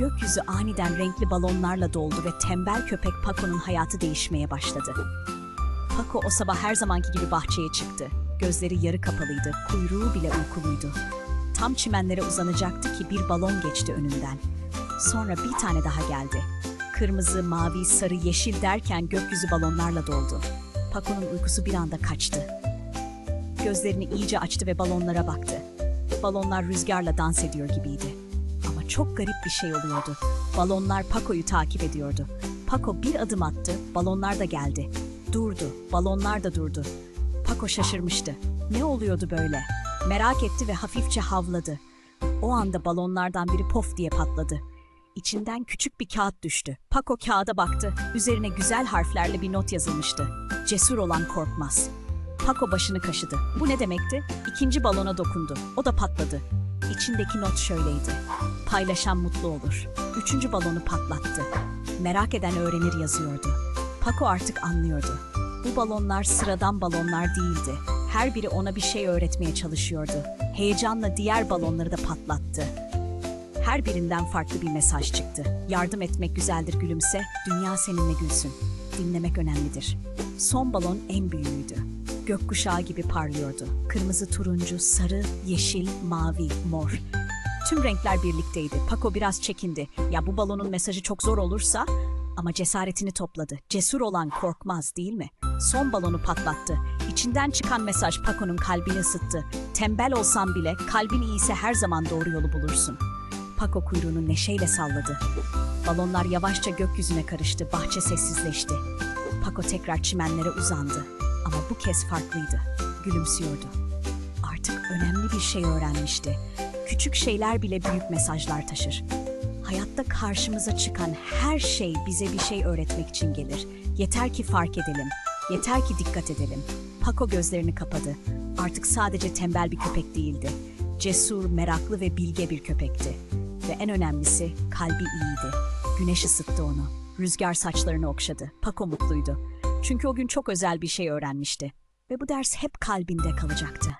Gökyüzü aniden renkli balonlarla doldu ve tembel köpek Paco'nun hayatı değişmeye başladı. Paco o sabah her zamanki gibi bahçeye çıktı. Gözleri yarı kapalıydı, kuyruğu bile uykuluydu. Tam çimenlere uzanacaktı ki bir balon geçti önünden. Sonra bir tane daha geldi. Kırmızı, mavi, sarı, yeşil derken gökyüzü balonlarla doldu. Paco'nun uykusu bir anda kaçtı. Gözlerini iyice açtı ve balonlara baktı. Balonlar rüzgarla dans ediyor gibiydi. Çok garip bir şey oluyordu. Balonlar Paco'yu takip ediyordu. Paco bir adım attı, balonlar da geldi. Durdu, balonlar da durdu. Paco şaşırmıştı. Ne oluyordu böyle? Merak etti ve hafifçe havladı. O anda balonlardan biri pof diye patladı. İçinden küçük bir kağıt düştü. Paco kağıda baktı. Üzerine güzel harflerle bir not yazılmıştı. Cesur olan korkmaz. Paco başını kaşıdı. Bu ne demekti? İkinci balona dokundu. O da patladı. İçindeki not şöyleydi. Paylaşan mutlu olur. Üçüncü balonu patlattı. Merak eden öğrenir yazıyordu. Paco artık anlıyordu. Bu balonlar sıradan balonlar değildi. Her biri ona bir şey öğretmeye çalışıyordu. Heyecanla diğer balonları da patlattı. Her birinden farklı bir mesaj çıktı. Yardım etmek güzeldir gülümse, dünya seninle gülsün. Dinlemek önemlidir. Son balon en büyüğüydü. Gökkuşağı gibi parlıyordu. Kırmızı, turuncu, sarı, yeşil, mavi, mor. Tüm renkler birlikteydi. Paco biraz çekindi. Ya bu balonun mesajı çok zor olursa ama cesaretini topladı. Cesur olan korkmaz değil mi? Son balonu patlattı. İçinden çıkan mesaj Paco'nun kalbini ısıttı. Tembel olsan bile kalbin iyiyse her zaman doğru yolu bulursun. Paco kuyruğunu neşeyle salladı. Balonlar yavaşça gökyüzüne karıştı, bahçe sessizleşti. Paco tekrar çimenlere uzandı. Ama bu kez farklıydı. Gülümsüyordu. Artık önemli bir şey öğrenmişti. Küçük şeyler bile büyük mesajlar taşır. Hayatta karşımıza çıkan her şey bize bir şey öğretmek için gelir. Yeter ki fark edelim. Yeter ki dikkat edelim. Paco gözlerini kapadı. Artık sadece tembel bir köpek değildi. Cesur, meraklı ve bilge bir köpekti. Ve en önemlisi kalbi iyiydi. Güneş ısıttı onu. Rüzgar saçlarını okşadı. Paco mutluydu. Çünkü o gün çok özel bir şey öğrenmişti. Ve bu ders hep kalbinde kalacaktı.